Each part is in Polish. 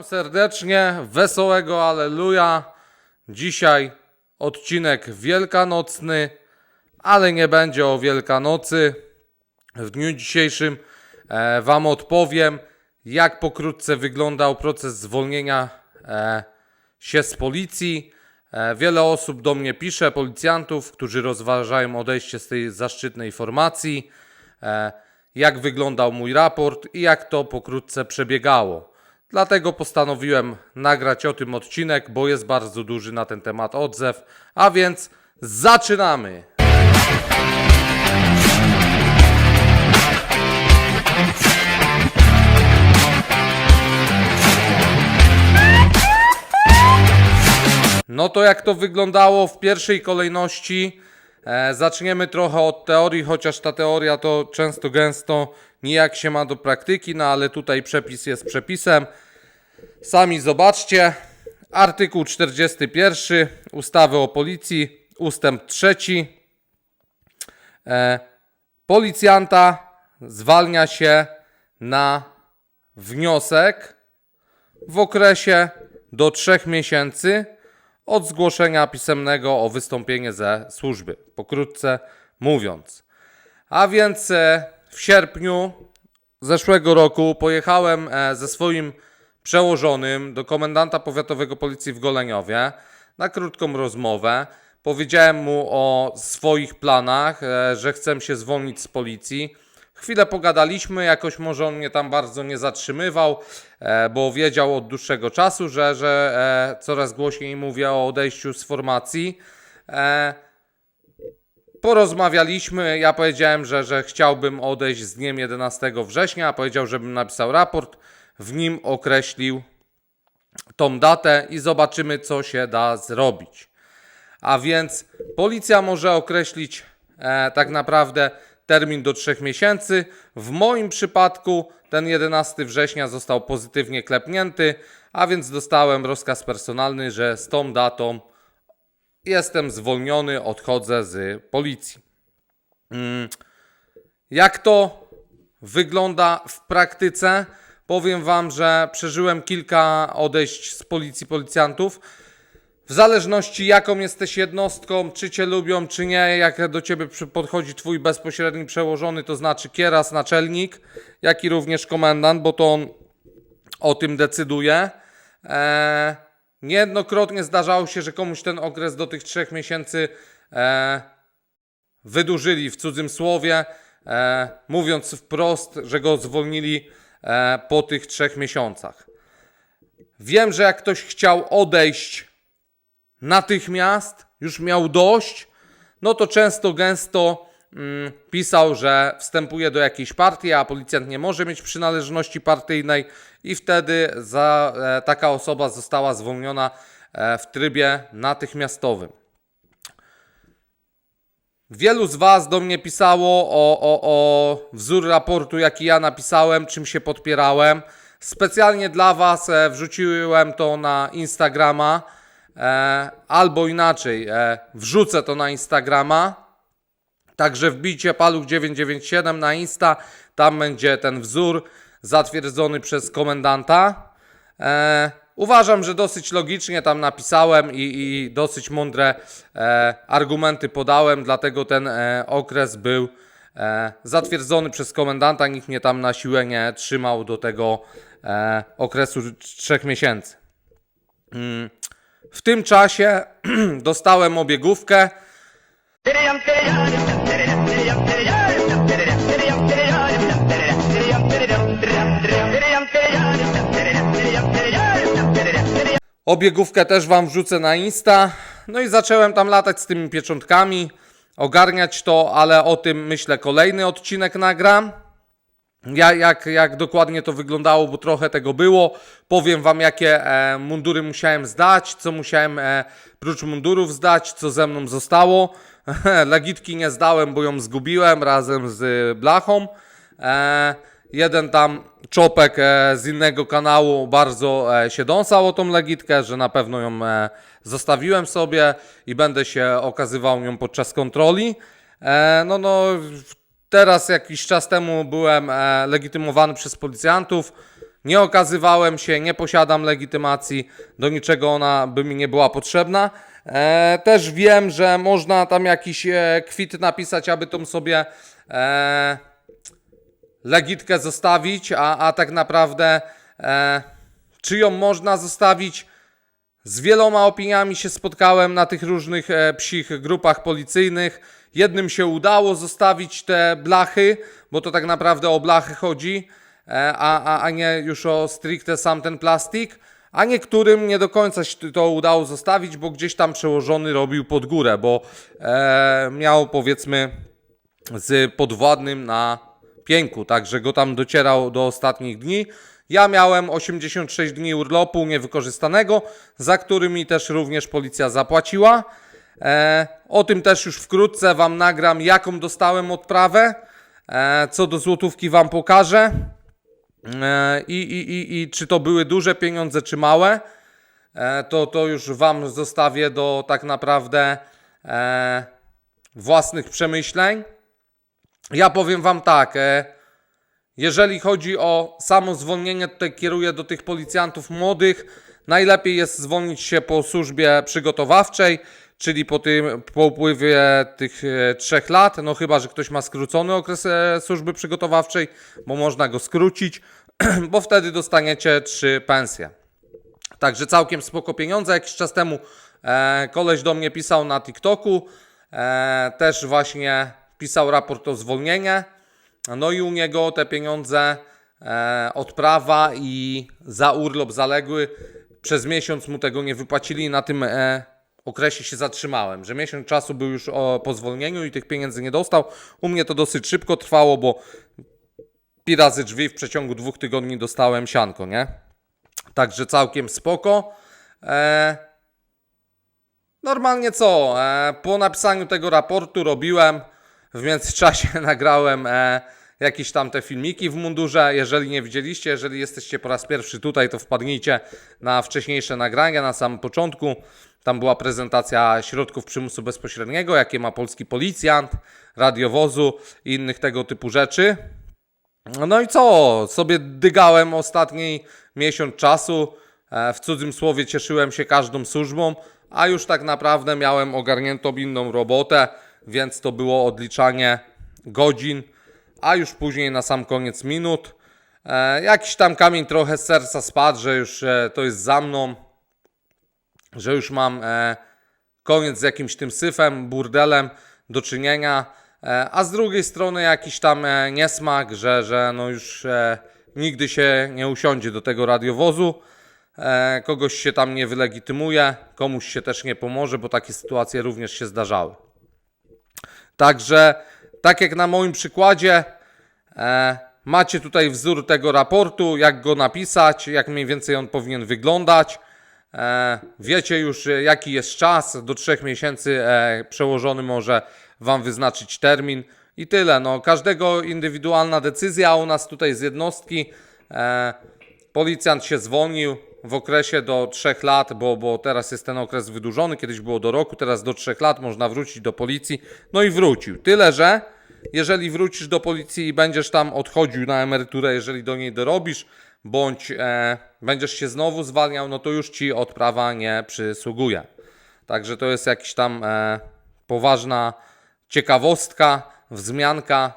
Witam serdecznie, wesołego Aleluja. Dzisiaj odcinek wielkanocny, ale nie będzie o Wielkanocy. W dniu dzisiejszym e, Wam odpowiem, jak pokrótce wyglądał proces zwolnienia e, się z policji. E, wiele osób do mnie pisze, policjantów, którzy rozważają odejście z tej zaszczytnej formacji. Jak wyglądał mój raport i jak to pokrótce przebiegało. Dlatego postanowiłem nagrać o tym odcinek, bo jest bardzo duży na ten temat odzew. A więc zaczynamy! No to jak to wyglądało w pierwszej kolejności? E, zaczniemy trochę od teorii, chociaż ta teoria to często gęsto nijak się ma do praktyki, no ale tutaj przepis jest przepisem. Sami zobaczcie. Artykuł 41 ustawy o policji, ustęp 3. E, policjanta zwalnia się na wniosek w okresie do 3 miesięcy od zgłoszenia pisemnego o wystąpienie ze służby. Pokrótce mówiąc. A więc e, w sierpniu zeszłego roku pojechałem e, ze swoim przełożonym do komendanta powiatowego policji w Goleniowie na krótką rozmowę. Powiedziałem mu o swoich planach, e, że chcę się zwolnić z policji. Chwilę pogadaliśmy, jakoś może on mnie tam bardzo nie zatrzymywał, e, bo wiedział od dłuższego czasu, że, że coraz głośniej mówię o odejściu z formacji. Porozmawialiśmy, ja powiedziałem, że, że chciałbym odejść z dniem 11 września, a powiedział, żebym napisał raport, w nim określił tą datę i zobaczymy, co się da zrobić. A więc policja może określić e, tak naprawdę termin do 3 miesięcy. W moim przypadku ten 11 września został pozytywnie klepnięty, a więc dostałem rozkaz personalny, że z tą datą jestem zwolniony, odchodzę z policji. Mm, Jak to wygląda w praktyce? Powiem Wam, że przeżyłem kilka odejść z policji policjantów. W zależności jaką jesteś jednostką, czy cię lubią, czy nie, jak do ciebie podchodzi twój bezpośredni przełożony, to znaczy kieras, naczelnik, jak i również komendant, bo to on o tym decyduje. Eee, niejednokrotnie zdarzało się, że komuś ten okres do tych trzech miesięcy e, wydłużyli w cudzym słowie, e, mówiąc wprost, że go zwolnili e, po tych trzech miesiącach. Wiem, że jak ktoś chciał odejść natychmiast, już miał dość, no to często gęsto pisał, że wstępuje do jakiejś partii, a policjant nie może mieć przynależności partyjnej i wtedy za, e, taka osoba została zwolniona e, w trybie natychmiastowym. Wielu z Was do mnie pisało o, o, o wzór raportu, jaki ja napisałem, czym się podpierałem. Specjalnie dla Was e, wrzuciłem to na Instagrama, albo inaczej, wrzucę to na Instagrama. Także wbijcie paluch 997 na Insta, tam będzie ten wzór zatwierdzony przez komendanta. E, uważam, że dosyć logicznie tam napisałem i, i dosyć mądre e, argumenty podałem, dlatego ten e, okres był e, zatwierdzony przez komendanta. Nikt mnie tam na siłę nie trzymał do tego e, okresu trzech miesięcy. Mm. W tym czasie dostałem obiegówkę. Obiegówkę też Wam wrzucę na Insta. No i zacząłem tam latać z tymi pieczątkami, ogarniać to, ale o tym myślę kolejny odcinek nagram. Ja, jak, jak dokładnie to wyglądało, bo trochę tego było. Powiem Wam, jakie e, mundury musiałem zdać, co musiałem e, prócz mundurów zdać, co ze mną zostało. Legitki nie zdałem, bo ją zgubiłem razem z blachą. E, jeden tam czopek e, z innego kanału bardzo e, się dąsał o tą legitkę, że na pewno ją e, zostawiłem sobie i będę się okazywał nią podczas kontroli. E, no, no, Teraz jakiś czas temu byłem e, legitymowany przez policjantów. Nie okazywałem się, nie posiadam legitymacji, do niczego ona by mi nie była potrzebna. E, też wiem, że można tam jakiś e, kwit napisać, aby tą sobie e, legitkę zostawić, a, a tak naprawdę e, czy ją można zostawić? Z wieloma opiniami się spotkałem na tych różnych e, psich grupach policyjnych. Jednym się udało zostawić te blachy, bo to tak naprawdę o blachy chodzi, a, a, a nie już o stricte sam ten plastik. A niektórym nie do końca się to udało zostawić, bo gdzieś tam przełożony robił pod górę, bo e, miał powiedzmy z podwładnym na pięku, także go tam docierał do ostatnich dni. Ja miałem 86 dni urlopu niewykorzystanego, za którymi też również policja zapłaciła. E, o tym też już wkrótce Wam nagram, jaką dostałem odprawę. E, co do złotówki Wam pokażę. E, i, i, i, I czy to były duże pieniądze, czy małe, e, to, to już Wam zostawię do tak naprawdę e, własnych przemyśleń. Ja powiem Wam tak, e, jeżeli chodzi o samo zwolnienie, tutaj kieruję do tych policjantów młodych. Najlepiej jest zwolnić się po służbie przygotowawczej, czyli po, tym, po upływie tych e, trzech lat. No chyba, że ktoś ma skrócony okres e, służby przygotowawczej, bo można go skrócić, bo wtedy dostaniecie trzy pensje. Także całkiem spoko pieniądze. Jakiś czas temu e, koleś do mnie pisał na TikToku. E, też właśnie pisał raport o zwolnienie. No i u niego te pieniądze, e, odprawa i za urlop zaległy. Przez miesiąc mu tego nie wypłacili na tym e, okresie się zatrzymałem, że miesiąc czasu był już o, po zwolnieniu i tych pieniędzy nie dostał. U mnie to dosyć szybko trwało, bo pi razy drzwi w przeciągu dwóch tygodni dostałem sianko, nie? Także całkiem spoko. E, normalnie co? E, po napisaniu tego raportu robiłem, w międzyczasie nagrałem e, jakieś tam te filmiki w mundurze. Jeżeli nie widzieliście, jeżeli jesteście po raz pierwszy tutaj, to wpadnijcie na wcześniejsze nagrania na samym początku. Tam była prezentacja środków przymusu bezpośredniego, jakie ma polski policjant, radiowozu i innych tego typu rzeczy. No i co? Sobie dygałem ostatni miesiąc czasu. E, W cudzym słowie cieszyłem się każdą służbą, a już tak naprawdę miałem ogarniętą inną robotę, więc to było odliczanie godzin, a już później na sam koniec minut. E, jakiś tam kamień trochę z serca spadł, że już e, to jest za mną, że już mam e, koniec z jakimś tym syfem, burdelem do czynienia, e, a z drugiej strony jakiś tam e, niesmak, że, że no już nigdy się nie usiądzie do tego radiowozu, kogoś się tam nie wylegitymuje, komuś się też nie pomoże, bo takie sytuacje również się zdarzały. Także, tak jak na moim przykładzie, macie tutaj wzór tego raportu, jak go napisać, jak mniej więcej on powinien wyglądać. E, wiecie już, jaki jest czas. Do trzech miesięcy e, przełożony może Wam wyznaczyć termin i tyle. No, każdego indywidualna decyzja, u nas tutaj z jednostki. E, policjant się zwolnił w okresie do 3 lat, bo, bo teraz jest ten okres wydłużony, kiedyś było do roku, teraz do 3 lat można wrócić do policji. No i wrócił. Tyle, że jeżeli wrócisz do policji i będziesz tam odchodził na emeryturę, jeżeli do niej dorobisz, bądź e, będziesz się znowu zwalniał, no to już ci odprawa nie przysługuje. Także to jest jakiś tam e, poważna ciekawostka, wzmianka.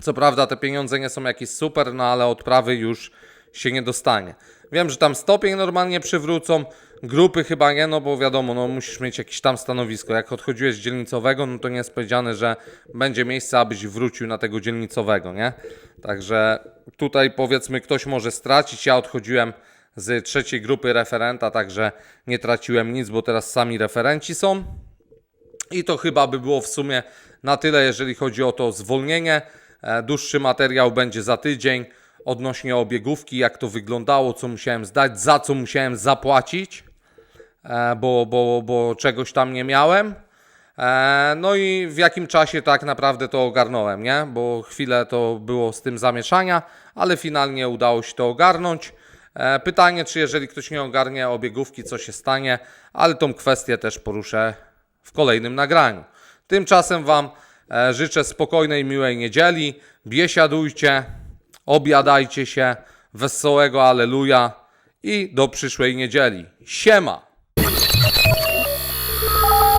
Co prawda te pieniądze nie są jakieś super, no ale odprawy już się nie dostanie. Wiem, że tam stopień normalnie przywrócą, grupy chyba nie, no bo wiadomo, no musisz mieć jakieś tam stanowisko. Jak odchodziłeś z dzielnicowego, no to nie jest powiedziane, że będzie miejsce, abyś wrócił na tego dzielnicowego, nie? Także tutaj powiedzmy ktoś może stracić. Ja odchodziłem z trzeciej grupy referenta, także nie traciłem nic, bo teraz sami referenci są. I to chyba by było w sumie na tyle, jeżeli chodzi o to zwolnienie. E, Dłuższy materiał będzie za tydzień odnośnie obiegówki, jak to wyglądało, co musiałem zdać, za co musiałem zapłacić, bo, bo, bo czegoś tam nie miałem. E, No i w jakim czasie tak naprawdę to ogarnąłem, nie? Bo chwilę to było z tym zamieszania, ale finalnie udało się to ogarnąć. E, Pytanie, czy jeżeli ktoś nie ogarnie obiegówki, co się stanie, ale tą kwestię też poruszę w kolejnym nagraniu. Tymczasem Wam e, życzę spokojnej, miłej niedzieli. Biesiadujcie, obiadajcie się, wesołego aleluja i do przyszłej niedzieli. Siema!